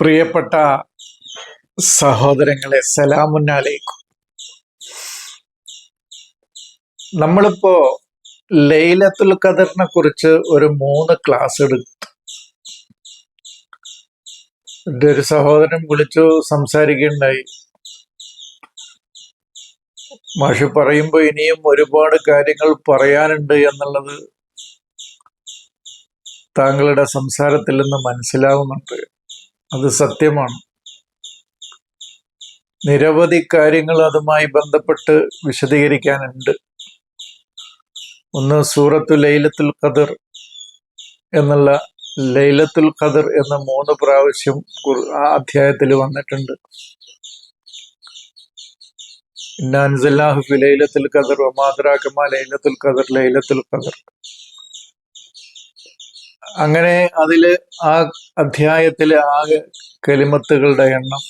പ്രിയപ്പെട്ട സഹോദരങ്ങളെ സലാമുന്നാലേക്കും. നമ്മളിപ്പോ ലൈലത്തുൽ ഖദറിനെ കുറിച്ച് ഒരു മൂന്ന് ക്ലാസ് എടുത്തു. എന്റെ ഒരു സഹോദരൻ വിളിച്ചു സംസാരിക്കുകയുണ്ടായി. മാഷി പറയുമ്പോൾ ഇനിയും ഒരുപാട് കാര്യങ്ങൾ പറയാനുണ്ട് എന്നുള്ളത് താങ്കളുടെ സംസാരത്തിൽ നിന്ന് മനസ്സിലാവുന്നുണ്ട്. അത് സത്യമാണ്. നിരവധി കാര്യങ്ങൾ അതുമായി ബന്ധപ്പെട്ട് വിശദീകരിക്കാനുണ്ട്. ഒന്ന് സൂറത്തു ലൈലത്തുൽ ഖദർ എന്നുള്ള ലൈലത്തുൽ ഖദർ എന്ന മൂന്ന് പ്രാവശ്യം ആ അധ്യായത്തിൽ വന്നിട്ടുണ്ട്. ഇന്നാൻസല്ലാഹു ലൈലത്തുൽ ഖദർ ഒമാദ്രാക്കമ ലൈലത്തുൽ ഖദർ ലൈലത്തുൽ ഖദർ. അങ്ങനെ അതിൽ ആ അധ്യായത്തിലെ ആകെ കലിമത്തുകളുടെ എണ്ണം.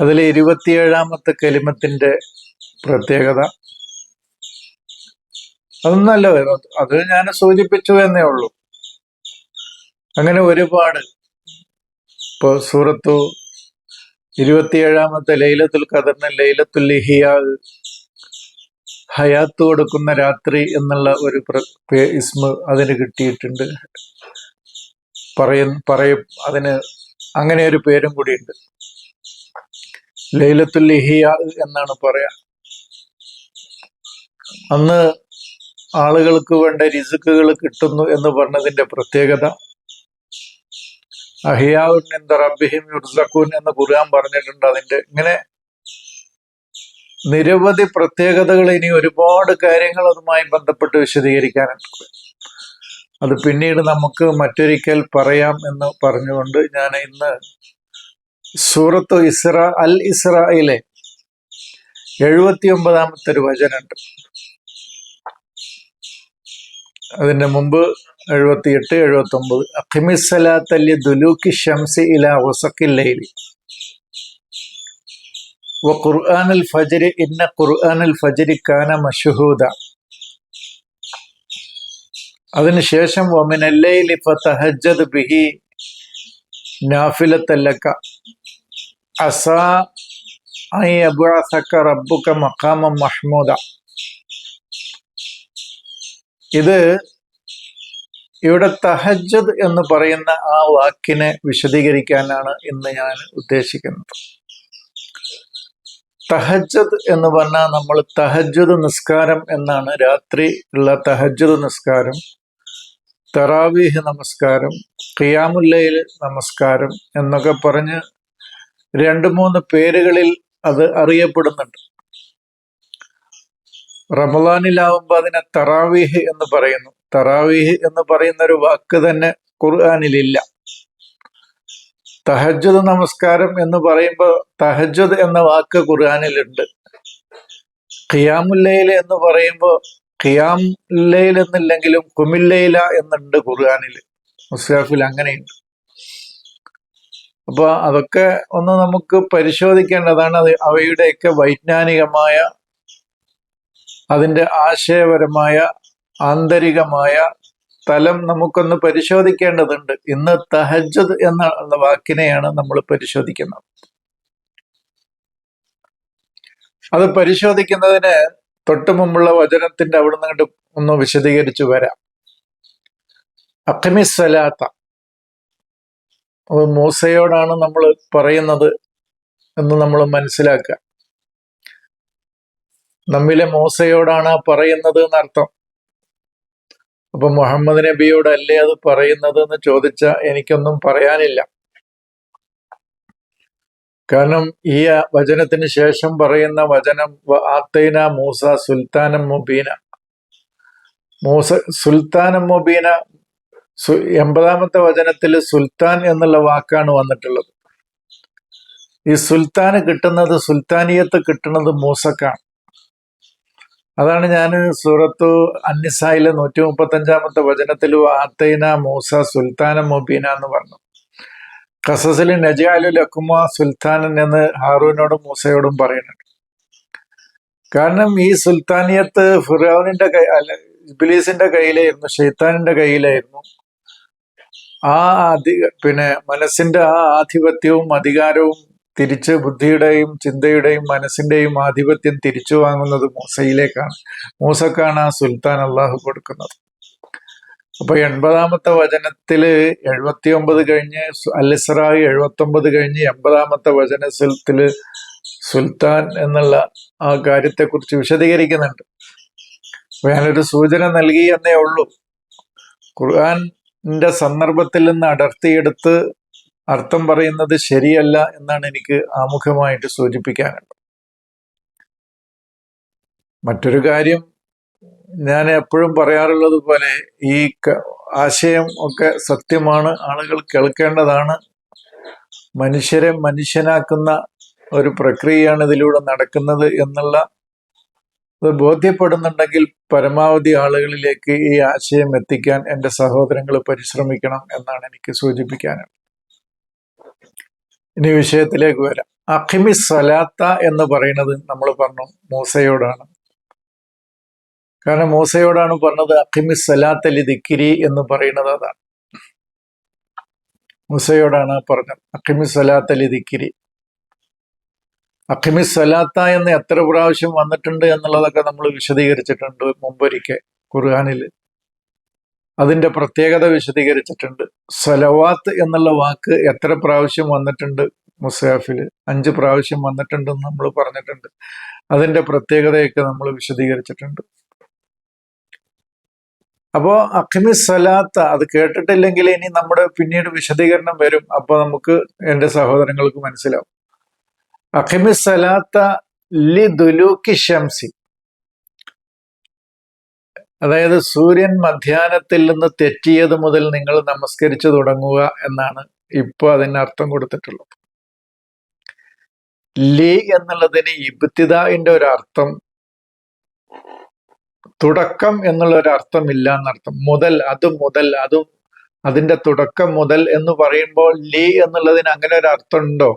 അതിൽ ഇരുപത്തിയേഴാമത്തെ കലിമത്തിന്റെ പ്രത്യേകത. അതൊന്നല്ല അത് ഞാൻ സൂചിപ്പിച്ചു എന്നേ ഉള്ളൂ. അങ്ങനെ ഒരുപാട്. ഇപ്പൊ സൂറത്തു ഇരുപത്തിയേഴാമത്തെ ലൈലത്തുൽ ഖദറിന് ലൈലത്തുൽ ഇഹിയാ ഹയാത്ത് കൊടുക്കുന്ന രാത്രി എന്നുള്ള ഒരു ഇസ്മ അതിന് കിട്ടിയിട്ടുണ്ട്. പറയ പറയും അതിന് അങ്ങനെ ഒരു പേരും കൂടിയുണ്ട്. ലൈലത്തുൽ ഇഹിയ എന്നാണ് പറയാ. അന്ന് ആളുകൾക്ക് വേണ്ട രിസുക്കുകൾ കിട്ടുന്നു എന്ന് പറഞ്ഞതിന്റെ പ്രത്യേകത അഹിയാവുൻ എന്ത റബ്ബിഹിം യുർസഖൂൻ എന്ന് ഖുർആൻ പറഞ്ഞിട്ടുണ്ട് അതിന്റെ ഇങ്ങനെ നിരവധി പ്രത്യേകതകൾ ഇനി ഒരുപാട് കാര്യങ്ങൾ അതുമായി ബന്ധപ്പെട്ട് വിശദീകരിക്കാനുണ്ട്. അത് പിന്നീട് നമുക്ക് മറ്റൊരിക്കൽ പറയാം എന്ന് പറഞ്ഞുകൊണ്ട് ഞാൻ ഇന്ന് സൂറത്ത് ഇസ്ര അൽ ഇസ്രയിലെ എഴുപത്തി ഒമ്പതാമത്തെ ഒരു വചനുണ്ട് അതിന്റെ മുമ്പ് എഴുപത്തി എട്ട് എഴുപത്തി ഒമ്പത് അഖിമിസലാത്തല്ലി ദുലൂക്കി ഷംസി ഇല വ ഖുർആൻ അൽ ഫജരി ഇന്ന ഖുർആൻ അൽ ഫജരി കാന മഷഹൂദ. അതിനുശേഷം ഒമിനല്ലയിൽ ഇപ്പൊ തഹജദ് ബിഹി നാഫിലത്തല്ലക്ക അസാ ഐ അബുഅസക്ക റബ്ബുക്ക മഖാമ മഹ്മൂദ. ഇത് ഇവിടെ തഹജദ് എന്ന് പറയുന്ന ആ വാക്കിനെ വിശദീകരിക്കാനാണ് ഇന്ന് ഞാൻ ഉദ്ദേശിക്കുന്നത്. തഹജ്ജദ് എന്ന് പറഞ്ഞാൽ നമ്മൾ തഹജ്ജദ് നിസ്കാരം എന്നാണ് രാത്രി ഉള്ള തഹജ്ജദ് നിസ്കാരം തറാവീഹ് നമസ്കാരം ഖിയാമുല്ലയിൽ നമസ്കാരം എന്നൊക്കെ പറഞ്ഞ് രണ്ട് മൂന്ന് പേരുകളിൽ അത് അറിയപ്പെടുന്നുണ്ട്. റമദാനിലാവുമ്പോൾ അതിനെ തറാവീഹ് എന്ന് പറയുന്നു. തറാവീഹ് എന്ന് പറയുന്ന ഒരു വാക്ക് തന്നെ ഖുർആാനിലില്ല. തഹജ്ജുദ് നമസ്കാരം എന്ന് പറയുമ്പോൾ തഹജ്ജുദ് എന്ന വാക്ക് ഖുർആാനിലുണ്ട്. ഖിയാമുല്ലയിൽ എന്ന് പറയുമ്പോൾ ഖിയാം എന്നില്ലെങ്കിലും കുമില്ലയില എന്നുണ്ട് ഖുർആാനിൽ മുസ്താഫിൽ അങ്ങനെയുണ്ട്. അപ്പൊ അതൊക്കെ ഒന്ന് നമുക്ക് പരിശോധിക്കേണ്ടതാണ് അത് അവയുടെയൊക്കെ വൈജ്ഞാനികമായ അതിന്റെ ആശയപരമായ ആന്തരികമായ തലം നമുക്കൊന്ന് പരിശോധിക്കേണ്ടതുണ്ട്. ഇന്ന് തഹജ്ജദ് എന്ന വാക്കിനെയാണ് നമ്മൾ പരിശോധിക്കുന്നത്. അത് പരിശോധിക്കുന്നതിന് തൊട്ടു മുമ്പുള്ള വചനത്തിന്റെ അവിടെ നിന്ന് ഒന്ന് വിശദീകരിച്ചു വരാം. അഖമിസലാത്ത മൂസയോടാണ് നമ്മൾ പറയുന്നത് എന്ന് നമ്മൾ മനസ്സിലാക്കുക. നമ്മിലെ മൂസയോടാണ് പറയുന്നത് എന്നർത്ഥം. അപ്പൊ മുഹമ്മദ് നബിയോട് അല്ലേ അത് പറയുന്നത് എന്ന് ചോദിച്ച എനിക്കൊന്നും പറയാനില്ല. കാരണം ഈ വചനത്തിന് ശേഷം പറയുന്ന വചനം "വ ആത്തൈന മൂസ സുൽത്താനം മുബീന. മൂസ സുൽത്താനം മുബീന എൺപതാമത്തെ വചനത്തിൽ സുൽത്താൻ എന്നുള്ള വാക്കാണ് വന്നിട്ടുള്ളത്. ഈ സുൽത്താന് കിട്ടുന്നത് സുൽത്താനിയത്ത് കിട്ടുന്നത് മൂസക്കാണ്. അതാണ് ഞാൻ സൂറത്തു അന്നിസായിലെ നൂറ്റി മുപ്പത്തി അഞ്ചാമത്തെ വചനത്തിൽ ആത്തൈന മൂസ സുൽത്താന മുബീന എന്ന് പറഞ്ഞു. കസസിൽ നജാലു ലക്കുമ സുൽത്താനൻ എന്ന് ഹാറൂനോടും മൂസയോടും പറയുന്നുണ്ട്. കാരണം ഈ സുൽത്താനിയത്ത് ഫിറോനിന്റെ കൈ അല്ല ഇബിലീസിന്റെ കയ്യിലായിരുന്നു ഷെയ്ത്താനിന്റെ കയ്യിലായിരുന്നു. ആ അധി പിന്നെ മനസ്സിന്റെ ആ ആധിപത്യവും അധികാരവും തിരിച്ച് ബുദ്ധിയുടെയും ചിന്തയുടെയും മനസ്സിന്റെയും ആധിപത്യം തിരിച്ചു വാങ്ങുന്നത് മൂസയിലേക്കാണ്. മൂസക്കാണ് ആ സുൽത്താൻ അള്ളാഹു കൊടുക്കുന്നത്. അപ്പൊ എൺപതാമത്തെ വചനത്തിൽ എഴുപത്തി ഒമ്പത് കഴിഞ്ഞ് അലിസ്രായി എഴുപത്തി ഒമ്പത് കഴിഞ്ഞ് എൺപതാമത്തെ വചനത്തിൽ സുൽത്താൻ എന്നുള്ള ആ കാര്യത്തെക്കുറിച്ച് വിശദീകരിക്കുന്നുണ്ട്. അപ്പൊ ഞാനൊരു സൂചന നൽകി എന്നേ ഉള്ളൂ. ഖുർആന്റെ സന്ദർഭത്തിൽ നിന്ന് അടർത്തിയെടുത്ത് അർത്ഥം പറയുന്നത് ശരിയല്ല എന്നാണ് എനിക്ക് ആമുഖമായിട്ട് സൂചിപ്പിക്കാനുള്ളത്. മറ്റൊരു കാര്യം ഞാൻ എപ്പോഴും പറയാറുള്ളത് പോലെ ഈ ആശയം ഒക്കെ സത്യമാണ് ആളുകൾ കേൾക്കേണ്ടതാണ്. മനുഷ്യരെ മനുഷ്യനാക്കുന്ന ഒരു പ്രക്രിയയാണ് ഇതിലൂടെ നടക്കുന്നത് എന്നുള്ള ബോധ്യപ്പെടുന്നുണ്ടെങ്കിൽ പരമാവധി ആളുകളിലേക്ക് ഈ ആശയം എത്തിക്കാൻ എന്റെ സഹോദരങ്ങൾ പരിശ്രമിക്കണം എന്നാണ് എനിക്ക് സൂചിപ്പിക്കാനുള്ളത്. ഇനി വിഷയത്തിലേക്ക് വരാം. അഖിമി സലാത്ത എന്ന് പറയുന്നത് നമ്മൾ പറഞ്ഞു മൂസയോടാണ്. കാരണം മൂസയോടാണ് പറഞ്ഞത് അഖിമി സലാത്തലി ദിക്കിരി എന്ന് പറയുന്നത് അതാണ്. മൂസയോടാണ് പറഞ്ഞത് അഖിമി സലാത്തലി ദിക്കിരി അഖിമി സലാത്ത എന്ന് എത്ര പ്രാവശ്യം വന്നിട്ടുണ്ട് എന്നുള്ളതൊക്കെ നമ്മൾ വിശദീകരിച്ചിട്ടുണ്ട് മുമ്പൊരിക്കൽ ഖുർഹാനിൽ അതിന്റെ പ്രത്യേകത വിശദീകരിച്ചിട്ടുണ്ട്. സലവാത്ത് എന്നുള്ള വാക്ക് എത്ര പ്രാവശ്യം വന്നിട്ടുണ്ട് മുസാഫിൽ അഞ്ച് പ്രാവശ്യം വന്നിട്ടുണ്ടെന്ന് നമ്മൾ പറഞ്ഞിട്ടുണ്ട്. അതിന്റെ പ്രത്യേകതയൊക്കെ നമ്മൾ വിശദീകരിച്ചിട്ടുണ്ട്. അപ്പോൾ അഖിമി സലാത്ത അത് കേട്ടിട്ടില്ലെങ്കിൽ ഇനി നമ്മുടെ പിന്നീട് വിശദീകരണം വരും. അപ്പോൾ നമുക്ക് എന്റെ സഹോദരങ്ങൾക്ക് മനസ്സിലാവും. അഖിമി സലാത്ത ലി ദുലൂക്കി ഷംസി. അതായത് സൂര്യൻ മധ്യാനത്തിൽ നിന്ന് തെറ്റിയത് മുതൽ നിങ്ങൾ നമസ്കരിച്ചു തുടങ്ങുക എന്നാണ് ഇപ്പൊ അതിന് അർത്ഥം കൊടുത്തിട്ടുള്ളത്. ലീ എന്നുള്ളതിന് ഇബ്തിദാന്റെ ഒരു അർത്ഥം തുടക്കം എന്നുള്ള ഒരു അർത്ഥം ഇല്ല എന്നർത്ഥം. മുതൽ അത് മുതൽ അതും അതിന്റെ തുടക്കം മുതൽ എന്ന് പറയുമ്പോൾ ലീ എന്നുള്ളതിന് അങ്ങനെ ഒരു അർത്ഥമുണ്ടോ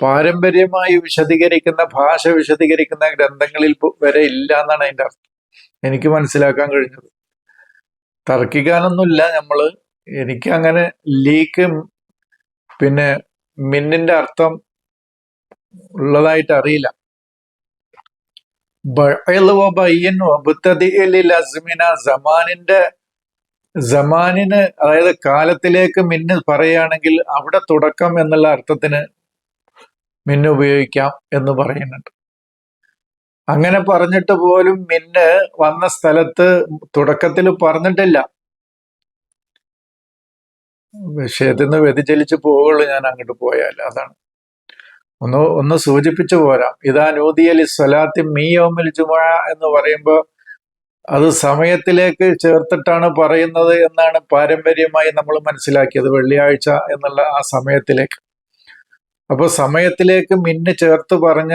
പാരമ്പര്യമായി വിശദീകരിക്കുന്ന ഭാഷ വിശദീകരിക്കുന്ന ഗ്രന്ഥങ്ങളിൽ വരെ ഇല്ല എന്നാണ് അതിന്റെ അർത്ഥം. എനിക്ക് മനസ്സിലാക്കാൻ കഴിഞ്ഞത്. തർക്കിക്കാനൊന്നുമില്ല നമ്മൾ. എനിക്ക് അങ്ങനെ ലീക്ക് പിന്നെ മിന്നിന്റെ അർത്ഥം ഉള്ളതായിട്ട് അറിയില്ല. സമാനിന്റെ സമാനിന് അതായത് കാലത്തിലേക്ക് മിന്ന് പറയുകയാണെങ്കിൽ അവിടെ തുടക്കം എന്നുള്ള അർത്ഥത്തിന് മിന്ന് ഉപയോഗിക്കാം എന്ന് പറയുന്നുണ്ട്. അങ്ങനെ പറഞ്ഞിട്ട് പോലും മിന്ന് വന്ന സ്ഥലത്ത് തുടക്കത്തിൽ പറഞ്ഞിട്ടില്ല. വിഷയത്തിൽ നിന്ന് വ്യതിചലിച്ച് പോവുള്ളൂ ഞാൻ അങ്ങോട്ട് പോയാൽ. അതാണ്. ഒന്ന് ഒന്ന് സൂചിപ്പിച്ചു പോരാം. ഇതാ നൂതിയലി സ്വലാത്തി മീയോമിൽ ജുമ എന്ന് പറയുമ്പോൾ അത് സമയത്തിലേക്ക് ചേർത്തിട്ടാണ് പറയുന്നത് എന്നാണ് പാരമ്പര്യമായി നമ്മൾ മനസ്സിലാക്കിയത് വെള്ളിയാഴ്ച എന്നുള്ള ആ സമയത്തിലേക്ക്. അപ്പോൾ സമയത്തിലേക്ക് മിന്ന് ചേർത്ത് പറഞ്ഞ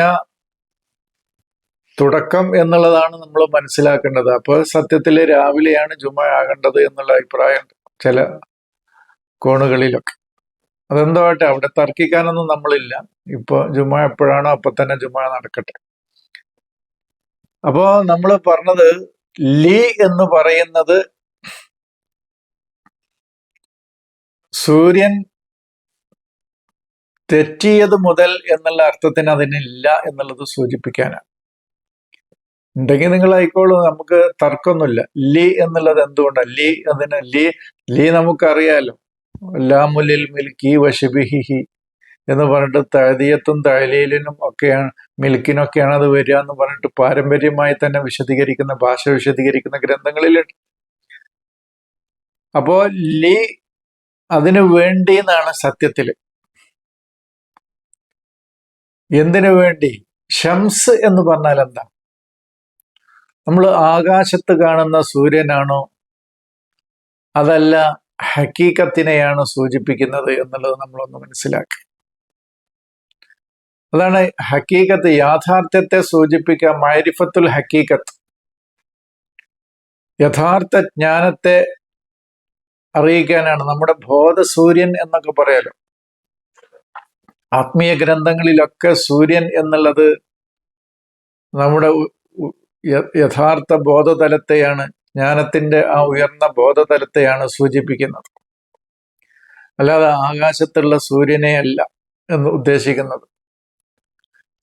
തുടക്കം എന്നുള്ളതാണ് നമ്മൾ മനസ്സിലാക്കേണ്ടത്. അപ്പോൾ സത്യത്തിൽ രാവിലെയാണ് ജുമ ആകേണ്ടത് എന്നുള്ള അഭിപ്രായം ചില കോണുകളിലൊക്കെ. അതെന്തോ ആട്ടെ അവിടെ തർക്കിക്കാനൊന്നും നമ്മളില്ല. ഇപ്പൊ ജുമ എപ്പോഴാണോ അപ്പൊ തന്നെ ജുമ നടക്കട്ടെ. അപ്പോ നമ്മൾ പറഞ്ഞത് ലീ എന്ന് പറയുന്നത് സൂര്യൻ തെറ്റിയത് മുതൽ എന്നുള്ള അർത്ഥത്തിന് അതിനില്ല എന്നുള്ളത് സൂചിപ്പിക്കാനാണ്. ഉണ്ടെങ്കിൽ നിങ്ങൾ ആയിക്കോളൂ നമുക്ക് തർക്കമൊന്നുമില്ല. ലി എന്നുള്ളത് എന്തുകൊണ്ടാണ് ലി അതിന് ലി ലി നമുക്കറിയാലോ. ലാമുലിൽ മിൽക്കി വശബിഹിഹി എന്ന് പറഞ്ഞിട്ട് തഴതിയത്തും തഴലീലിനും ഒക്കെയാണ് മിൽക്കിനൊക്കെയാണ് അത് വരിക എന്ന് പറഞ്ഞിട്ട് പാരമ്പര്യമായി തന്നെ വിശദീകരിക്കുന്ന ഭാഷ വിശദീകരിക്കുന്ന ഗ്രന്ഥങ്ങളിലുണ്ട്. അപ്പോ ലി അതിനു വേണ്ടി എന്നാണ് സത്യത്തിൽ എന്തിനു വേണ്ടി? ഷംസ് എന്ന് പറഞ്ഞാൽ എന്താ നമ്മൾ ആകാശത്ത് കാണുന്ന സൂര്യനാണോ? അതല്ല ഹക്കീക്കത്തിനെയാണ് സൂചിപ്പിക്കുന്നത് എന്നുള്ളത് നമ്മളൊന്ന് മനസ്സിലാക്കി. അതാണ് ഹക്കീക്കത്ത് യാഥാർത്ഥ്യത്തെ സൂചിപ്പിക്കുക മൈരിഫത്തുൽ ഹക്കീക്കത്ത്. യഥാർത്ഥ ജ്ഞാനത്തെ അറിയിക്കാനാണ് നമ്മുടെ ബോധസൂര്യൻ എന്നൊക്കെ പറയാലോ. ആത്മീയ ഗ്രന്ഥങ്ങളിലൊക്കെ സൂര്യൻ എന്നുള്ളത് നമ്മുടെ യഥാർത്ഥ ബോധതലത്തെയാണ് ജ്ഞാനത്തിന്റെ ആ ഉയർന്ന ബോധതലത്തെയാണ് സൂചിപ്പിക്കുന്നത്. അല്ലാതെ ആകാശത്തുള്ള സൂര്യനെ അല്ല എന്ന് ഉദ്ദേശിക്കുന്നത്.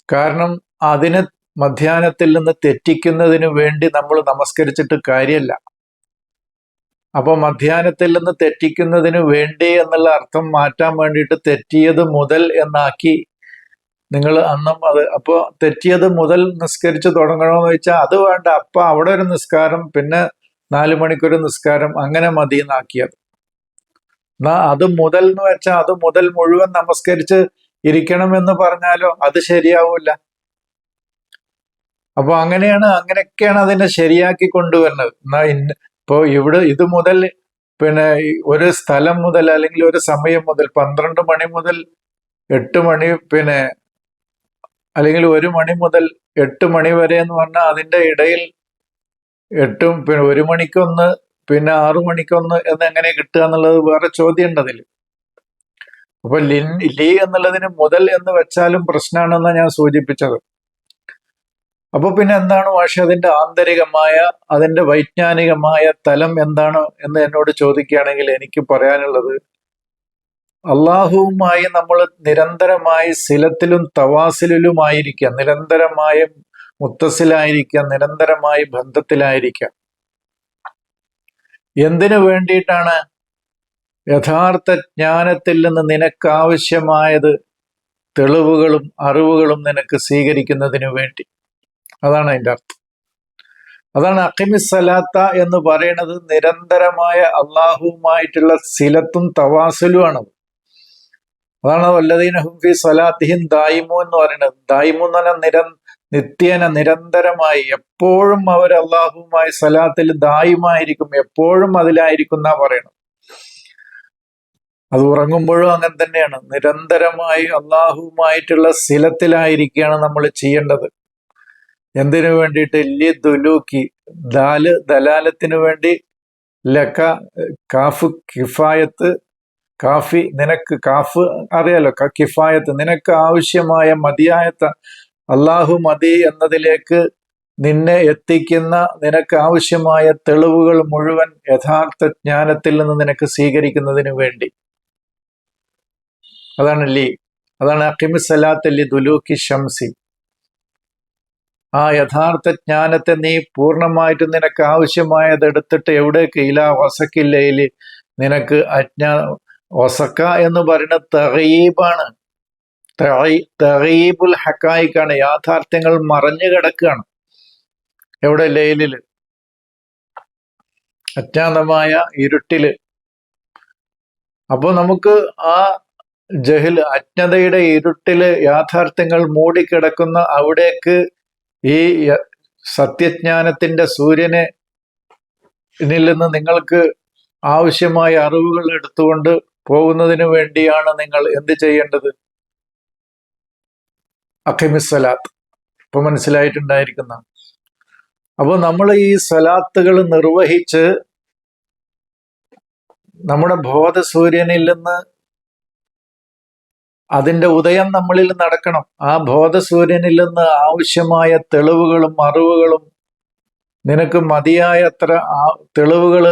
കാരണം അതിന് മധ്യാനത്തിൽ നിന്ന് തെറ്റിക്കുന്നതിന് വേണ്ടി നമ്മൾ നമസ്കരിച്ചിട്ട് കാര്യമല്ല അപ്പൊ മധ്യാനത്തിൽ നിന്ന് തെറ്റിക്കുന്നതിന് വേണ്ടി എന്നുള്ള അർത്ഥം മാറ്റാൻ വേണ്ടിയിട്ട് തെറ്റിയത് മുതൽ എന്നാക്കി നിങ്ങൾ അന്നും അത് അപ്പോൾ തെറ്റിയത് മുതൽ നിസ്കരിച്ച് തുടങ്ങണമെന്ന് വെച്ചാൽ അത് വേണ്ട. അപ്പം അവിടെ ഒരു നിസ്കാരം പിന്നെ നാല് മണിക്കൊരു നിസ്കാരം അങ്ങനെ മതി എന്നാക്കിയത് എന്നാ അത് മുതൽ എന്ന് വെച്ചാൽ അത് മുതൽ മുഴുവൻ നമസ്കരിച്ച് ഇരിക്കണം എന്ന് പറഞ്ഞാലോ അത് ശരിയാവൂല അപ്പൊ അങ്ങനെയാണ് അങ്ങനെയൊക്കെയാണ് അതിനെ ശരിയാക്കി കൊണ്ടുവരുന്നത്. എന്നാ ഇപ്പോ ഇവിടെ ഇത് മുതൽ പിന്നെ ഒരു സ്ഥലം മുതൽ അല്ലെങ്കിൽ ഒരു സമയം മുതൽ പന്ത്രണ്ട് മണി മുതൽ എട്ട് മണി പിന്നെ അല്ലെങ്കിൽ ഒരു മണി മുതൽ എട്ട് മണി വരെ എന്ന് പറഞ്ഞാൽ അതിന്റെ ഇടയിൽ എട്ടും പിന്നെ ഒരു മണിക്കൊന്ന് പിന്നെ ആറു മണിക്കൊന്ന് എന്ന് എങ്ങനെ കിട്ടുക എന്നുള്ളത് വേറെ ചോദ്യം ഉണ്ട് അതിൽ. അപ്പൊ ലിൻ ലീ എന്നുള്ളതിന് മുതൽ എന്ന് വെച്ചാലും പ്രശ്നമാണെന്നാണ് ഞാൻ സൂചിപ്പിച്ചത്. അപ്പൊ പിന്നെ എന്താണ് പക്ഷെ അതിന്റെ ആന്തരികമായ അതിന്റെ വൈജ്ഞാനികമായ തലം എന്താണ് എന്ന് എന്നോട് ചോദിക്കുകയാണെങ്കിൽ എനിക്ക് പറയാനുള്ളത് അള്ളാഹുവുമായി നമ്മൾ നിരന്തരമായി സിലത്തിലും തവാസിലുമായിരിക്കുക നിരന്തരമായ മുത്തസിലായിരിക്കുക നിരന്തരമായി ബന്ധത്തിലായിരിക്കുക എന്തിനു വേണ്ടിയിട്ടാണ് യഥാർത്ഥ ജ്ഞാനത്തിൽ നിന്ന് നിനക്കാവശ്യമായത് തെളിവുകളും അറിവുകളും നിനക്ക് സ്വീകരിക്കുന്നതിന് വേണ്ടി? അതാണ് അതിന്റെ അർത്ഥം. അതാണ് അക്കിമിസലാത്ത എന്ന് പറയുന്നത് നിരന്തരമായ അള്ളാഹുവുമായിട്ടുള്ള സിലത്തും തവാസലുമാണ് അതാണ് വല്ലതീന ഹുംഫി സലാത്തിഹിൻ ദായിമു എന്ന് പറയുന്നത്. ദായിമു എന്ന് പറഞ്ഞാൽ നിര നിത്യേന നിരന്തരമായി എപ്പോഴും അവർ അള്ളാഹുവുമായി സലാത്തിൽ ദായിമായിരിക്കും. എപ്പോഴും അതിലായിരിക്കും എന്നാ പറയണം അത് ഉറങ്ങുമ്പോഴും അങ്ങനെ തന്നെയാണ്. നിരന്തരമായി അള്ളാഹുവുമായിട്ടുള്ള സിലത്തിലായിരിക്കുകയാണ് നമ്മൾ ചെയ്യേണ്ടത്. എന്തിനു വേണ്ടിയിട്ട്? ലി ദുലൂക്കി ദാൽ ദലാലത്തിന് വേണ്ടി ലക്ക കാഫ് കിഫായത്ത് കാഫി നിനക്ക് കാഫ് അറിയാലോ? കിഫായത്ത്. നിനക്ക് ആവശ്യമായ മതിയായത്ത അള്ളാഹു മതി എന്നതിലേക്ക് നിന്നെ എത്തിക്കുന്ന നിനക്ക് ആവശ്യമായ തെളിവുകൾ മുഴുവൻ യഥാർത്ഥ ജ്ഞാനത്തിൽ നിന്ന് നിനക്ക് സ്വീകരിക്കുന്നതിന് വേണ്ടി. അതാണ് ലി. അതാണ് അക്കിമിസലാത്ത് ലി ദുലൂക്കി ഷംസി ആ യഥാർത്ഥ ജ്ഞാനത്തെ നീ പൂർണമായിട്ടും നിനക്ക് ആവശ്യമായത് എടുത്തിട്ട് എവിടേക്ക്? ഇല വസക്കില്ലയിൽ നിനക്ക് അജ്ഞാ വസക്ക എന്ന് പറയുന്ന തഹീബാണ്. തഹീബുൽ ഹക്കായിക്കാണ്. യാഥാർത്ഥ്യങ്ങൾ മറഞ്ഞു കിടക്കുകയാണ്. എവിടെ? ലൈലിൽ. അജ്ഞാതമായ ഇരുട്ടിൽ. അപ്പോൾ നമുക്ക് ആ ജഹിൽ അജ്ഞതയുടെ ഇരുട്ടിൽ യാഥാർത്ഥ്യങ്ങൾ മൂടിക്കിടക്കുന്ന അവിടേക്ക് ഈ സത്യജ്ഞാനത്തിന്റെ സൂര്യനെ ഇതിൽ നിന്ന് നിങ്ങൾക്ക് ആവശ്യമായ അറിവുകൾ എടുത്തുകൊണ്ട് പോകുന്നതിന് വേണ്ടിയാണ് നിങ്ങൾ എന്ത് ചെയ്യേണ്ടത്? അഖിമിസ്സലാത്ത് ഇപ്പൊ മനസ്സിലായിട്ടുണ്ടായിരിക്കുന്ന. അപ്പോൾ നമ്മൾ ഈ സലാത്തുകൾ നിർവഹിച്ച് നമ്മുടെ ബോധസൂര്യനിൽ നിന്ന് അതിന്റെ ഉദയം നമ്മളിൽ നടക്കണം. ആ ബോധസൂര്യനിൽ നിന്ന് ആവശ്യമായ തെളിവുകളും അറിവുകളും നിനക്ക് മതിയായത്ര ആ തെളിവുകൾ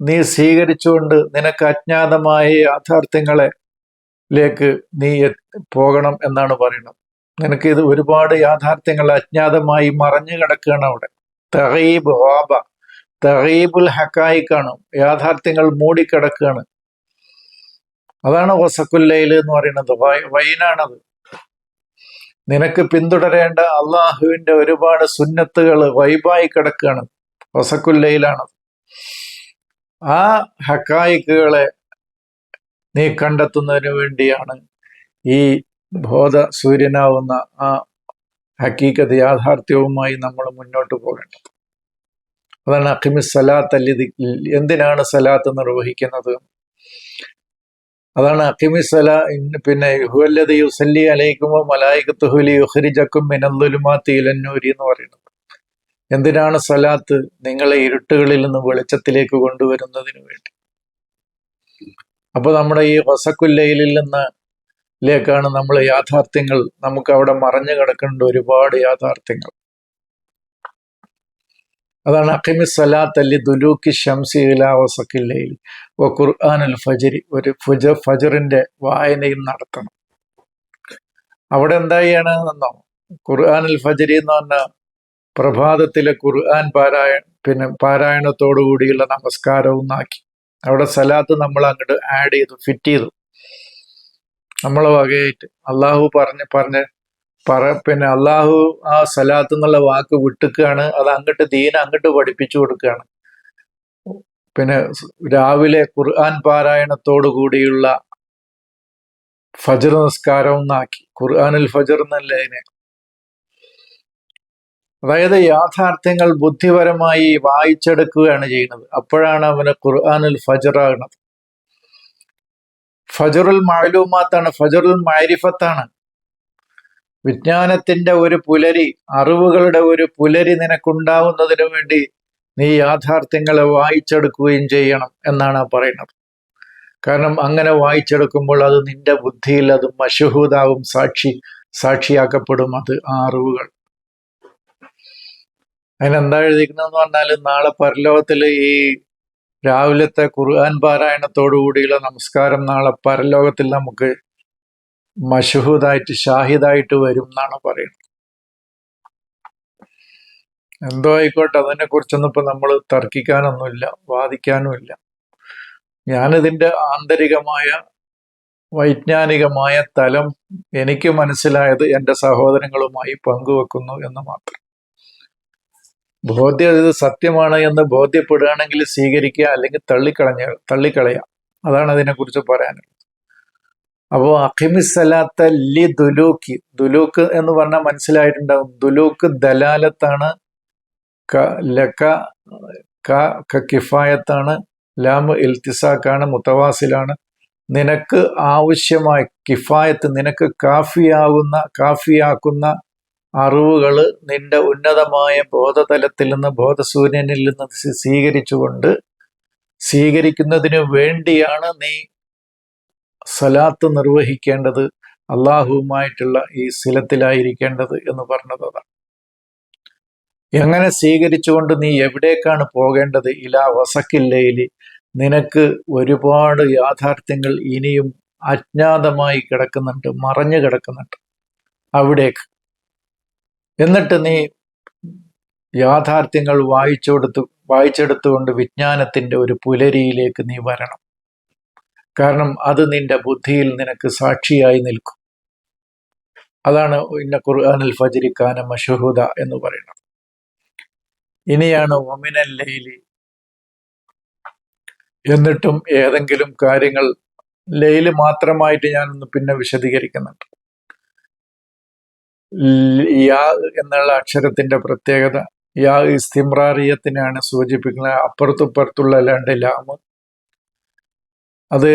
നീ സ്വീകരിച്ചുകൊണ്ട് നിനക്ക് അജ്ഞാതമായ യാഥാർത്ഥ്യങ്ങളെ ലേക്ക് നീ പോകണം എന്നാണ് പറയുന്നത്. നിനക്ക് ഇത് ഒരുപാട് യാഥാർത്ഥ്യങ്ങൾ അജ്ഞാതമായി മറഞ്ഞു കിടക്കുകയാണ് അവിടെ. തഹീബ് വാബ തഹീബുൽ ഹക്കായിക്കാണ് യാഥാർത്ഥ്യങ്ങൾ മൂടിക്കിടക്കുകയാണ്. അതാണ് ഒസക്കുല്ലയിൽ എന്ന് പറയുന്നത്. വൈനാണത്. നിനക്ക് പിന്തുടരേണ്ട അള്ളാഹുവിന്റെ ഒരുപാട് സുന്നത്തുകൾ വൈബായി കിടക്കുകയാണ്. വസക്കുല്ലയിലാണത് ആ ഹക്കായിക്കുകളെ നീ കണ്ടെത്തുന്നതിന് വേണ്ടിയാണ് ഈ ബോധ സൂര്യനാവുന്ന ആ ഹക്കീക്കത്ത് യാഥാർത്ഥ്യവുമായി നമ്മൾ മുന്നോട്ട് പോകേണ്ടത്. അതാണ് അഖിമി സലാത്ത് അല്ലി എന്തിനാണ് സലാത്ത് നിർവഹിക്കുന്നത്? അതാണ് അഖിമി സല പിന്നെ ഹുവല്ലത് യുസല്ലി അലൈക്കുമോ മലായിക്കത്തുഹുലി യുഹരിജക്കും മിനന്തുലുമാ തീലന്നൂരി എന്ന് പറയുന്നത്. എന്തിനാണ് സലാത്ത് നിങ്ങളെ ഇരുട്ടുകളിൽ നിന്ന് വെളിച്ചത്തിലേക്ക് കൊണ്ടുവരുന്നതിന് വേണ്ടി? അപ്പൊ നമ്മുടെ ഈ വസക്കുല്ലയിലിൽ നിന്ന് ലേക്കാണ് നമ്മൾ യാഥാർത്ഥ്യങ്ങൾ നമുക്ക് അവിടെ മറഞ്ഞു കിടക്കേണ്ട ഒരുപാട് യാഥാർത്ഥ്യങ്ങൾ. അതാണ് അഖിമി സലാത്ത് അല്ലി ദുലൂക്കി ഷംസി ഇലാ വസക്കില്ലയിൽ. ഓ അൽ ഫജരി ഒരു ഫുജ ഫജറിന്റെ വായനയും നടത്തണം. അവിടെ എന്തായാണ്? എന്നോ അൽ ഫജരി എന്ന് പറഞ്ഞ പ്രഭാതത്തിലെ ഖുർആൻ പാരായണം പിന്നെ പാരായണത്തോടുകൂടിയുള്ള നമസ്കാരവും ആക്കി അവിടെ സലാത്ത് നമ്മൾ അങ്ങോട്ട് ആഡ് ചെയ്തു ഫിറ്റ് ചെയ്തു. നമ്മളെ വകയായിട്ട്. അള്ളാഹു പറഞ്ഞ് പറഞ്ഞ് പറ പിന്നെ അള്ളാഹു ആ സലാത്ത് എന്നുള്ള വാക്ക് വിട്ടുക്കുകയാണ് അത് അങ്ങോട്ട് ദീന അങ്ങോട്ട് പഠിപ്പിച്ചു കൊടുക്കുകയാണ് പിന്നെ രാവിലെ ഖുർആൻ പാരായണത്തോടു കൂടിയുള്ള ഫജർ നിസ്കാരം എന്നാക്കി ഖുർആാനിൽ ഫജർ എന്നല്ലേ അതിനെ? അതായത് യാഥാർത്ഥ്യങ്ങൾ ബുദ്ധിപരമായി വായിച്ചെടുക്കുകയാണ് ചെയ്യുന്നത്. അപ്പോഴാണ് അവന് ഖുർആാനിൽ ഫജറാകുന്നത് ഫജറുൽ മാലൂമാത്താണ് ഫജറുൽ മാരിഫത്താണ് വിജ്ഞാനത്തിന്റെ ഒരു പുലരി അറിവുകളുടെ ഒരു പുലരി നിനക്കുണ്ടാവുന്നതിന് വേണ്ടി നീ യാഥാർത്ഥ്യങ്ങളെ വായിച്ചെടുക്കുകയും ചെയ്യണം എന്നാണ് പറയുന്നത്. കാരണം അങ്ങനെ വായിച്ചെടുക്കുമ്പോൾ അത് നിന്റെ ബുദ്ധിയിൽ അത് മഷഹൂദാവും സാക്ഷി സാക്ഷിയാക്കപ്പെടും അത് ആ അറിവുകൾ. അതിനെന്താ എഴുതിക്കുന്നതെന്ന് പറഞ്ഞാൽ നാളെ പരലോകത്തിൽ ഈ രാവിലത്തെ ഖുർആൻ പാരായണത്തോടു കൂടിയുള്ള നമസ്കാരം നാളെ പരലോകത്തിൽ നമുക്ക് മഷഹൂദായിട്ട് ഷാഹിദായിട്ട് വരും എന്നാണ് പറയുന്നത്. എന്തോ ആയിക്കോട്ടെ അതിനെ കുറിച്ചൊന്നും ഇപ്പൊ നമ്മൾ തർക്കിക്കാനൊന്നുമില്ല വാദിക്കാനുമില്ല. ഞാനിതിന്റെ ആന്തരികമായ വൈജ്ഞാനികമായ തലം എനിക്ക് മനസ്സിലായത് എന്റെ സഹോദരങ്ങളുമായി പങ്കുവെക്കുന്നു എന്ന് മാത്രം. ബോധ്യം ഇത് സത്യമാണ് എന്ന് ബോധ്യപ്പെടുകയാണെങ്കിൽ സ്വീകരിക്കുക അല്ലെങ്കിൽ തള്ളിക്കളഞ്ഞ തള്ളിക്കളയുക. അതാണ് അതിനെക്കുറിച്ച് പറയാനുള്ളത്. അപ്പോൾ അഖിമിസലാത്ത ലി ദുലൂക്ക് ദുലൂക്ക് എന്ന് പറഞ്ഞാൽ മനസ്സിലായിട്ടുണ്ടാവും. ദുലൂക്ക് ദലാലത്താണ്. ക ക കിഫായത്താണ്. ലാമ് ഇൽത്തിസാക്കാണ് മുത്തവാസിലാണ്. നിനക്ക് ആവശ്യമായ കിഫായത്ത് നിനക്ക് കാഫിയാവുന്ന കാഫിയാക്കുന്ന അറിവുകൾ നിന്റെ ഉന്നതമായ ബോധതലത്തിൽ നിന്ന് ബോധസൂര്യനിൽ നിന്ന് സ്വീകരിച്ചുകൊണ്ട് സ്വീകരിക്കുന്നതിന് വേണ്ടിയാണ് നീ സലാത്ത് നിർവഹിക്കേണ്ടത്. അള്ളാഹുവുമായിട്ടുള്ള ഈ സ്ഥലത്തിലായിരിക്കേണ്ടത് എന്ന് പറഞ്ഞത് അതാണ് എങ്ങനെ സ്വീകരിച്ചുകൊണ്ട് നീ എവിടേക്കാണ് പോകേണ്ടത്? ഇലാ വസക്കില്ലയിലി നിനക്ക് ഒരുപാട് യാഥാർത്ഥ്യങ്ങൾ ഇനിയും അജ്ഞാതമായി കിടക്കുന്നുണ്ട് മറഞ്ഞു കിടക്കുന്നുണ്ട്. അവിടേക്ക്. എന്നിട്ട് നീ യാഥാർത്ഥ്യങ്ങൾ വായിച്ചെടുത്ത് വായിച്ചെടുത്തുകൊണ്ട് വിജ്ഞാനത്തിന്റെ ഒരു പുലരിയിലേക്ക് നീ വരണം. കാരണം അത് നിന്റെ ബുദ്ധിയിൽ നിനക്ക് സാക്ഷിയായി നിൽക്കും. അതാണ് ഇന്ന ഖുർആാനിൽ ഫജരിക്കാന മഷഹൂദ എന്ന് പറയുന്നത്. ഇനിയാണ് ഒമിനൽ ലൈലി. എന്നിട്ടും ഏതെങ്കിലും കാര്യങ്ങൾ ലൈൽ മാത്രമായിട്ട് ഞാനൊന്ന് പിന്നെ വിശദീകരിക്കുന്നുണ്ട്. യാ എന്നുള്ള അക്ഷരത്തിന്റെ പ്രത്യേകത. യാ ഇസ്തിമ്രാറിയത്തിനാണ് സൂചിപ്പിക്കുന്നത്. അപ്പുറത്തുപ്പുറത്തുള്ള അല്ലാണ്ട് ലാമ്. അത്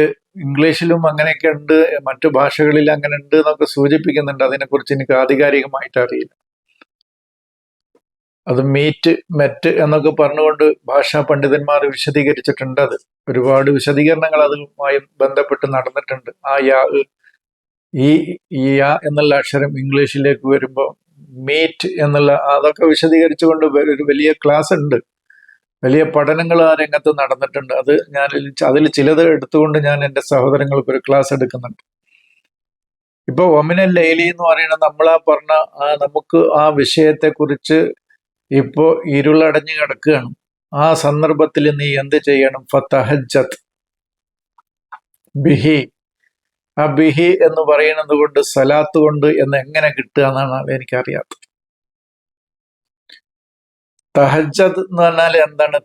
ഇംഗ്ലീഷിലും അങ്ങനെയൊക്കെ ഉണ്ട്. മറ്റു ഭാഷകളിൽ അങ്ങനെ ഉണ്ട് എന്നൊക്കെ സൂചിപ്പിക്കുന്നുണ്ട്. അതിനെക്കുറിച്ച് എനിക്ക് ആധികാരികമായിട്ട് അറിയില്ല. അത് മീറ്റ് മെറ്റ് എന്നൊക്കെ പറഞ്ഞുകൊണ്ട് ഭാഷാ പണ്ഡിതന്മാർ വിശദീകരിച്ചിട്ടുണ്ട് അത്. ഒരുപാട് വിശദീകരണങ്ങൾ അതുമായി ബന്ധപ്പെട്ട് നടന്നിട്ടുണ്ട്. ആ യാ ഈ യാ എന്നുള്ള അക്ഷരം ഇംഗ്ലീഷിലേക്ക് വരുമ്പോൾ മീറ്റ് എന്നുള്ള അതൊക്കെ വിശദീകരിച്ചുകൊണ്ട് ഒരു വലിയ ക്ലാസ് ഉണ്ട്. വലിയ പഠനങ്ങൾ ആ രംഗത്ത് നടന്നിട്ടുണ്ട്. അത് ഞാൻ അതിൽ ചിലത് എടുത്തുകൊണ്ട് ഞാൻ എന്റെ സഹോദരങ്ങൾക്ക് ഒരു ക്ലാസ് എടുക്കുന്നുണ്ട്. ഇപ്പൊ ഒമിനൽ ലൈലി എന്ന് പറയുന്നത് നമ്മളാ പറഞ്ഞ ആ നമുക്ക് ആ വിഷയത്തെ കുറിച്ച് ഇപ്പോ ഇരുളടഞ്ഞു കിടക്കുകയാണ്. ആ സന്ദർഭത്തിൽ നീ എന്ത് ചെയ്യണം? ഫത്തഹജത്ത് ബിഹി. ആ ബിഹി എന്ന് പറയുന്നത് കൊണ്ട് സലാത്ത് കൊണ്ട് എന്ന് എങ്ങനെ കിട്ടുക എന്നാണ് എനിക്കറിയാത്തത്. തഹജദ് എന്ന് പറഞ്ഞാൽ എന്താണ്?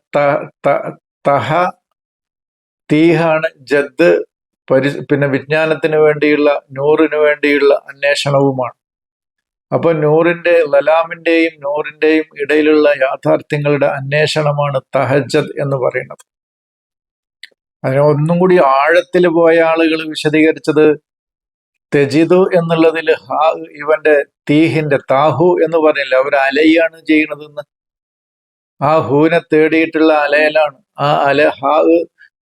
തഹ തീഹാണ് ജദ് പരി പിന്നെ വിജ്ഞാനത്തിന് വേണ്ടിയുള്ള നൂറിന് വേണ്ടിയുള്ള അന്വേഷണവുമാണ്. അപ്പൊ നൂറിന്റെ ലലാമിന്റെയും നൂറിന്റെയും ഇടയിലുള്ള യാഥാർത്ഥ്യങ്ങളുടെ അന്വേഷണമാണ് തഹജദ് എന്ന് പറയുന്നത്. അതിനെ ഒന്നും കൂടി ആഴത്തിൽ പോയ ആളുകൾ വിശദീകരിച്ചത് തെജിതു എന്നുള്ളതിൽ ഹാ ഇവന്റെ തീഹിന്റെ താഹു എന്ന് പറഞ്ഞില്ല? അവർ അലയാണ് ചെയ്യണതെന്ന് ആ ഹൂനെ തേടിയിട്ടുള്ള അലയലാണ്. ആ അല ഹാ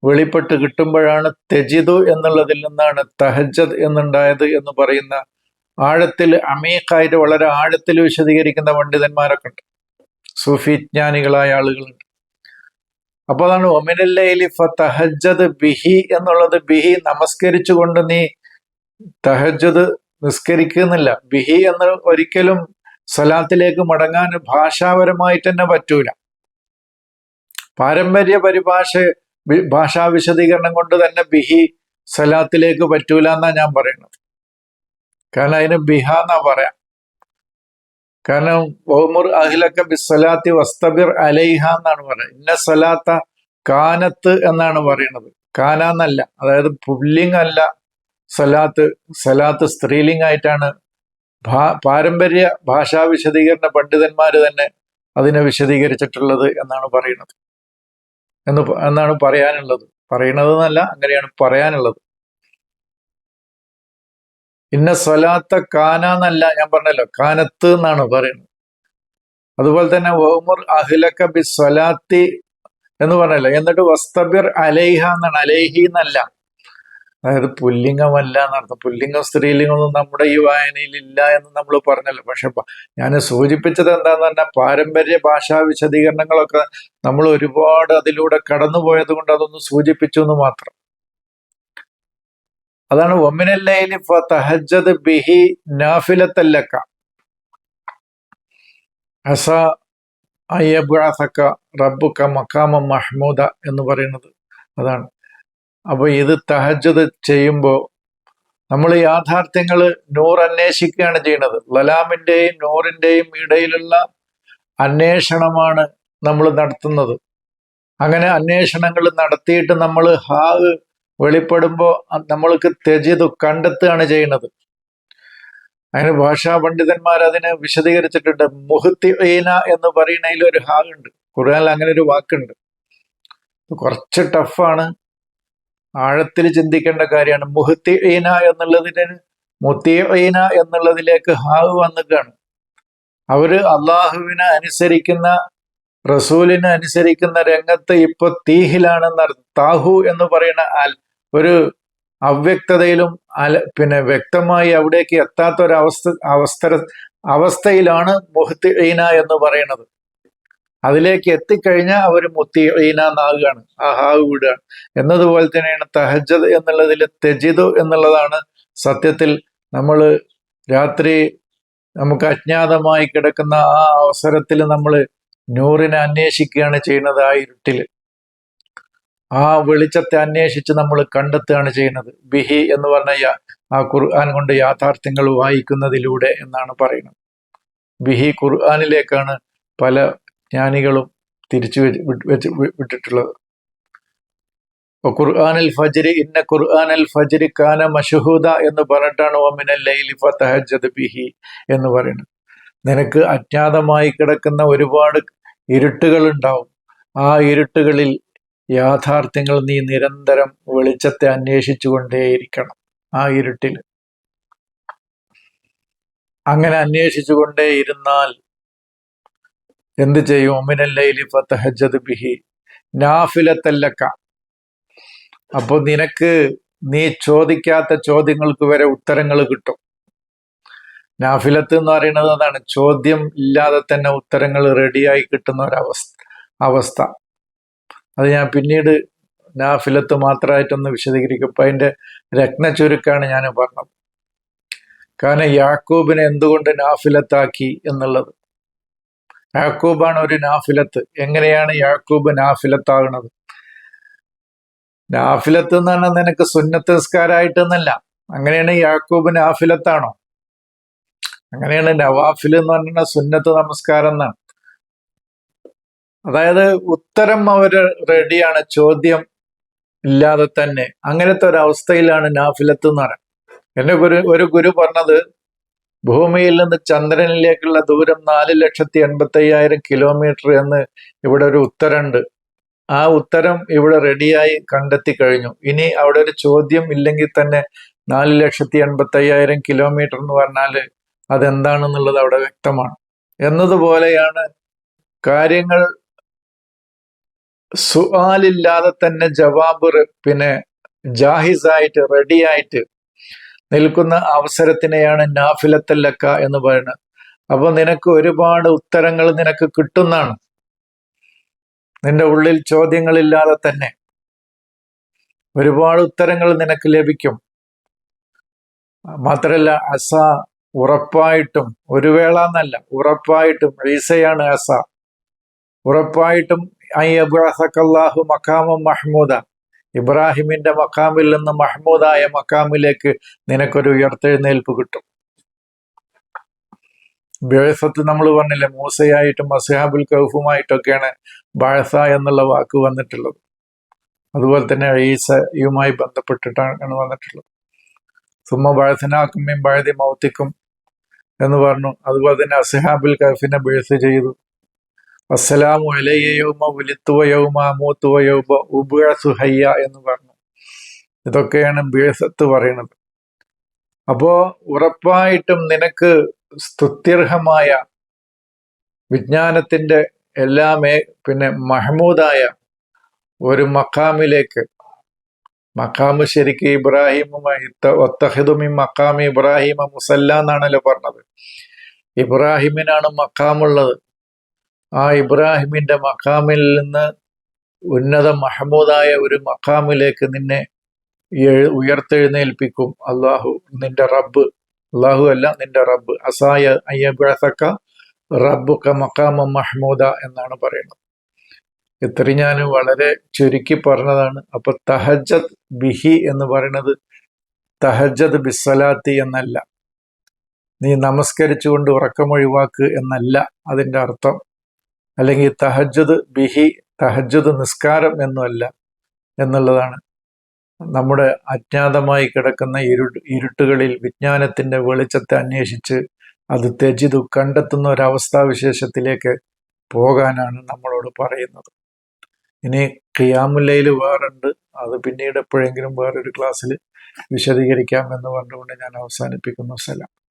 വെളിപ്പെട്ട് കിട്ടുമ്പോഴാണ് തെജിതു എന്നുള്ളതിൽ നിന്നാണ് തഹജദ് എന്നുണ്ടായത് എന്ന് പറയുന്ന ആഴത്തിൽ അമീഖായിട്ട് വളരെ ആഴത്തിൽ വിശദീകരിക്കുന്ന പണ്ഡിതന്മാരൊക്കെ ഉണ്ട്. സൂഫി ജ്ഞാനികളായ ആളുകളുണ്ട്. അപ്പൊ അതാണ് ഒമിനല്ലൈലി തഹജദ് ബിഹി എന്നുള്ളത് ബിഹി നമസ്കരിച്ചുകൊണ്ട് നീ തഹജദ് നിസ്കരിക്കുന്നില്ല. ബിഹി എന്ന് ഒരിക്കലും സ്വലാത്തിലേക്ക് മടങ്ങാൻ ഭാഷാപരമായിട്ട് തന്നെ പറ്റൂല. പാരമ്പര്യ പരിഭാഷ ഭാഷാ വിശദീകരണം കൊണ്ട് തന്നെ ബിഹി സ്വലാത്തിലേക്ക് പറ്റൂല എന്നാ ഞാൻ പറയുന്നത്. കാരണം അതിന് ബിഹ എന്നാ പറയാം. കാരണം ഓമുർ അഹിലക്ക ബിസ്വലാത്തി വസ്തബിർ അലൈഹ എന്നാണ് പറയുന്നത്. ഇന്ന സലാത്ത കാനത്ത് എന്നാണ് പറയുന്നത്. കാന എന്നല്ല അതായത് പുല്ലിംഗ് അല്ല സലാത്ത് സലാത്ത് സ്ത്രീലിംഗ് ആയിട്ടാണ്. പാരമ്പര്യ ഭാഷാ വിശദീകരണ പണ്ഡിതന്മാർ തന്നെ അതിനെ വിശദീകരിച്ചിട്ടുള്ളത് എന്നാണ് പറയുന്നത്. എന്ന് എന്നാണ് പറയാനുള്ളത്. പറയുന്നത് എന്നല്ല അങ്ങനെയാണ് പറയാനുള്ളത്. ഇന്ന സ്വലാത്ത കാന എന്നല്ല ഞാൻ പറഞ്ഞല്ലോ. കാനത്ത് എന്നാണ് പറയുന്നത്. അതുപോലെ തന്നെ ഓമർ അഹ്ലക്ക ബി സ്വലാത്തി എന്ന് പറഞ്ഞല്ലോ. എന്നിട്ട് വസ്തബിർ അലൈഹ എന്നാണ്. അലൈഹി എന്നല്ല. അതായത് പുല്ലിംഗമല്ല എന്നർത്ഥം. പുല്ലിംഗം സ്ത്രീലിംഗമൊന്നും നമ്മുടെ ഈ വായനയിൽ ഇല്ല എന്ന് നമ്മൾ പറഞ്ഞല്ലോ. പക്ഷെ ഞാൻ സൂചിപ്പിച്ചത് എന്താന്ന് പറഞ്ഞാൽ പാരമ്പര്യ ഭാഷാ വിശദീകരണങ്ങളൊക്കെ നമ്മൾ ഒരുപാട് അതിലൂടെ കടന്നുപോയത് കൊണ്ട് അതൊന്ന് സൂചിപ്പിച്ചു എന്ന് മാത്രം. അതാണ് ഒമിനല്ലൈലി തഹജദ് ബിഹി നാഫിലത്തല്ലക്ക. അസ റബ്ബുക്ക മക്കാമ മഹ്മൂദ എന്ന് പറയുന്നത് അതാണ്. അപ്പോൾ ഇത് തഹജദ് ചെയ്യുമ്പോൾ നമ്മൾ യാഥാർത്ഥ്യങ്ങൾ നൂർ അന്വേഷിക്കുകയാണ് ചെയ്യുന്നത്. ലലാമിന്റെയും നൂറിന്റെയും ഇടയിലുള്ള അന്വേഷണമാണ് നമ്മൾ നടത്തുന്നത്. അങ്ങനെ അന്വേഷണങ്ങൾ നടത്തിയിട്ട് നമ്മൾ ഹാവ് വെളിപ്പെടുമ്പോൾ നമ്മൾക്ക് തെജിത് കണ്ടെത്തുകയാണ് ചെയ്യുന്നത്. അതിന് ഭാഷാ പണ്ഡിതന്മാർ അതിനെ വിശദീകരിച്ചിട്ടുണ്ട്. മുഹത്തി എന്ന് പറയുന്നതിൽ ഒരു ഹാഗുണ്ട് ഖുർആാനിൽ അങ്ങനെ ഒരു വാക്കുണ്ട്. കുറച്ച് ടഫാണ് ആഴത്തിൽ ചിന്തിക്കേണ്ട കാര്യമാണ്. മുഹത്തി ഈന എന്നുള്ളതിന് മുത്തി ഏന എന്നുള്ളതിലേക്ക് ഹാവ് വന്നിട്ടാണ്. അവർ അള്ളാഹുവിനെ അനുസരിക്കുന്ന റസൂലിനെ അനുസരിക്കുന്ന രംഗത്ത് ഇപ്പൊ തീഹിലാണെന്ന് താഹു എന്ന് പറയുന്ന ഒരു അവ്യക്തതയിലും അല പിന്നെ വ്യക്തമായി അവിടേക്ക് എത്താത്ത ഒരു അവസ്ഥ അവസ്ഥ അവസ്ഥയിലാണ് മുഹത്തീന എന്ന് പറയുന്നത്. അതിലേക്ക് എത്തിക്കഴിഞ്ഞാൽ അവർ മുത്തീന എന്നാകുകയാണ്. ആ ഹാവ് വിടുകയാണ്. എന്നതുപോലെ തന്നെയാണ് തഹജദ് എന്നുള്ളതിൽ തെജിദ് എന്നുള്ളതാണ് സത്യത്തിൽ നമ്മൾ രാത്രി നമുക്ക് അജ്ഞാതമായി കിടക്കുന്ന ആ അവസരത്തിൽ നമ്മൾ നൂറിനെ അന്വേഷിക്കുകയാണ് ചെയ്യുന്നത് ആ ഇരുട്ടിൽ. ആ വെളിച്ചത്തെ അന്വേഷിച്ച് നമ്മൾ കണ്ടെത്തുകയാണ് ചെയ്യുന്നത്. ബിഹി എന്ന് പറഞ്ഞ ആ ഖുർആൻ കൊണ്ട് യാഥാർത്ഥ്യങ്ങൾ വായിക്കുന്നതിലൂടെ എന്നാണ് പറയുന്നത്. ബിഹി ഖുർആാനിലേക്കാണ് പല ജ്ഞാനികളും തിരിച്ചു വെച്ച് വിട്ടിട്ടുള്ളത്. ഖുർആാനൽ ഫജരി ഇന്ന ഖുർആാനൽ ഫജരി കാന മഷഹൂദ എന്ന് പറഞ്ഞിട്ടാണ് ഒമിനൽ ലൈലി ഫത്തഹജദ് ബിഹി എന്ന് പറയുന്നത്. നിനക്ക് അജ്ഞാതമായി കിടക്കുന്ന ഒരുപാട് ഇരുട്ടുകൾ ഉണ്ടാവും ആ ഇരുട്ടുകളിൽ യാഥാർത്ഥ്യങ്ങൾ നീ നിരന്തരം വെളിച്ചത്തെ അന്വേഷിച്ചു കൊണ്ടേയിരിക്കണം ആ ഇരുട്ടിൽ. അങ്ങനെ അന്വേഷിച്ചു കൊണ്ടേയിരുന്നാൽ എന്ത് ചെയ്യും? ഒമിനല്ലൈലി ഫത്തഹജത് ബിഹി നാഫിലത്തല്ലക്ക. അപ്പോൾ നിനക്ക് നീ ചോദിക്കാത്ത ചോദ്യങ്ങൾക്ക് വരെ ഉത്തരങ്ങൾ കിട്ടും. നാഫിലത്ത് എന്ന് പറയുന്നത് അതാണ്. ചോദ്യം ഇല്ലാതെ തന്നെ ഉത്തരങ്ങൾ റെഡിയായി കിട്ടുന്ന ഒരവസ്ഥ അവസ്ഥ അത് ഞാൻ പിന്നീട് നാഫിലത്ത് മാത്രമായിട്ടൊന്ന് വിശദീകരിക്കും. അപ്പം അതിന്റെ രത്ന ചുരുക്കാണ് ഞാൻ പറഞ്ഞത്. കാരണം യാക്കൂബിനെ എന്തുകൊണ്ട് നാഫിലത്താക്കി എന്നുള്ളത്? യാക്കൂബാണ് ഒരു നാഫിലത്ത്. എങ്ങനെയാണ് യാക്കൂബ് നാഫിലത്താകുന്നത്? നാഫിലത്ത് എന്ന് പറഞ്ഞാൽ നിനക്ക് സുന്നത്തസ്കാരായിട്ടെന്നല്ല. അങ്ങനെയാണ് യാക്കൂബ് നാഫിലത്താണോ? അങ്ങനെയാണ് നവാഫിൽ എന്ന് പറഞ്ഞാൽ സുന്നത്ത് നമസ്കാരം എന്നാണ്. അതായത് ഉത്തരം അവർ റെഡിയാണ് ചോദ്യം ഇല്ലാതെ തന്നെ. അങ്ങനത്തെ ഒരു അവസ്ഥയിലാണ് നാഫിലത്ത് എന്ന് പറയുന്നത്. എന്നെ ഗുരു ഒരു ഗുരു പറഞ്ഞത് ഭൂമിയിൽ നിന്ന് ചന്ദ്രനിലേക്കുള്ള ദൂരം നാല് ലക്ഷത്തി എൺപത്തി അയ്യായിരം കിലോമീറ്റർ എന്ന് ഇവിടെ ഒരു ഉത്തരമുണ്ട്. ആ ഉത്തരം ഇവിടെ റെഡിയായി കണ്ടെത്തി കഴിഞ്ഞു. ഇനി അവിടെ ഒരു ചോദ്യം ഇല്ലെങ്കിൽ തന്നെ നാല് ലക്ഷത്തി എൺപത്തി അയ്യായിരം കിലോമീറ്റർ എന്ന് പറഞ്ഞാൽ അതെന്താണെന്നുള്ളത് അവിടെ വ്യക്തമാണ്. എന്നതുപോലെയാണ് കാര്യങ്ങൾ സുആലില്ലാതെ തന്നെ ജവാബ് പിന്നെ ജാഹിസായിട്ട് റെഡിയായിട്ട് നിൽക്കുന്ന അവസരത്തിനെയാണ് നാഫിലത്തല്ലക്ക എന്ന് പറയുന്നത്. അപ്പൊ നിനക്ക് ഒരുപാട് ഉത്തരങ്ങൾ നിനക്ക് കിട്ടുന്നതാണ്. നിന്റെ ഉള്ളിൽ ചോദ്യങ്ങളില്ലാതെ തന്നെ ഒരുപാട് ഉത്തരങ്ങൾ നിനക്ക് ലഭിക്കും. മാത്രല്ല അസ ഉറപ്പായിട്ടും ഒരു വേള എന്നല്ല ഉറപ്പായിട്ടും ഈസയാണ് അസ ഉറപ്പായിട്ടും അയ്യബ്രാഹു മക്കാമും മഹ്മൂദ. ഇബ്രാഹിമിന്റെ മക്കാമിൽ നിന്ന് മഹ്മൂദായ മക്കാമിലേക്ക് നിനക്കൊരു ഉയർത്തെഴുന്നേൽപ്പ് കിട്ടും. ബേസത്ത് നമ്മൾ പറഞ്ഞില്ലേ മൂസയായിട്ടും അസിഹാബുൽ കൗഫുമായിട്ടൊക്കെയാണ് ബാഴസ എന്നുള്ള വാക്ക് വന്നിട്ടുള്ളത്. അതുപോലെ തന്നെ ഈസയുമായി ബന്ധപ്പെട്ടിട്ടാണ് വന്നിട്ടുള്ളത്. സുമ ബഴസിനാക്കും ബഴതി മൗത്തിക്കും എന്ന് പറഞ്ഞു. അതുപോലെ തന്നെ അസഹാബുൽ കഫിനെ ബേസ് ചെയ്തു. അസ്സലാമു അലയ്യൗമ ഉലിത്തുവയൗമ മൂത്തുവയൗമ ഉബുഹയ്യ എന്ന് പറഞ്ഞു. ഇതൊക്കെയാണ് ബേസത്ത് പറയുന്നത്. അപ്പോ ഉറപ്പായിട്ടും നിനക്ക് സ്തുത്യർഹമായ വിജ്ഞാനത്തിന്റെ എല്ലാ മേ പിന്നെ മഹമൂദായ ഒരു മക്കാമിലേക്ക് മക്കാമ് ശരിക്ക് ഇബ്രാഹിമുമായി ഒത്തഹിദുമി ഇബ്രാഹിമ മുസല്ല എന്നാണല്ലോ പറഞ്ഞത്. ഇബ്രാഹിമിനാണ് മക്കാമുള്ളത് ആ ഇബ്രാഹിമിന്റെ മക്കാമിൽ നിന്ന് ഉന്നത മഹമൂദായ ഒരു മക്കാമിലേക്ക് നിന്നെ ഉയർത്തെഴുന്നേൽപ്പിക്കും. അള്ളാഹു നിന്റെ റബ്ബ് അള്ളാഹു അല്ല നിന്റെ റബ്ബ്. അസായ അയ്യബഴത്തക്ക റബ്ബുക്ക മക്കാമ മഹ്മൂദ എന്നാണ് പറയുന്നത്. ഇത്രയും ഞാൻ വളരെ ചുരുക്കി പറഞ്ഞതാണ്. അപ്പൊ തഹജത് ബിഹി എന്ന് പറയുന്നത് തഹജത് ബിസ്വലാത്തി എന്നല്ല. നീ നമസ്കരിച്ചുകൊണ്ട് ഉറക്കമൊഴിവാക്ക് എന്നല്ല അതിന്റെ അർത്ഥം. അല്ലെങ്കിൽ തഹജത് ബിഹി തഹജത് നിസ്കാരം എന്നുമല്ല എന്നുള്ളതാണ്. നമ്മുടെ അജ്ഞാതമായി കിടക്കുന്ന ഇരു ഇരുട്ടുകളിൽ വിജ്ഞാനത്തിന്റെ വെളിച്ചത്തെ അന്വേഷിച്ച് അത് തെജിതു കണ്ടെത്തുന്ന ഒരവസ്ഥാവിശേഷത്തിലേക്ക് പോകാനാണ് നമ്മളോട് പറയുന്നത്. ഇനി ഖിയാമുല്ലയിൽ വേറുണ്ട്. അത് പിന്നീട് എപ്പോഴെങ്കിലും വേറൊരു ക്ലാസ്സിൽ വിശദീകരിക്കാം എന്ന് പറഞ്ഞുകൊണ്ട് ഞാൻ അവസാനിപ്പിക്കുന്നു. സലാം.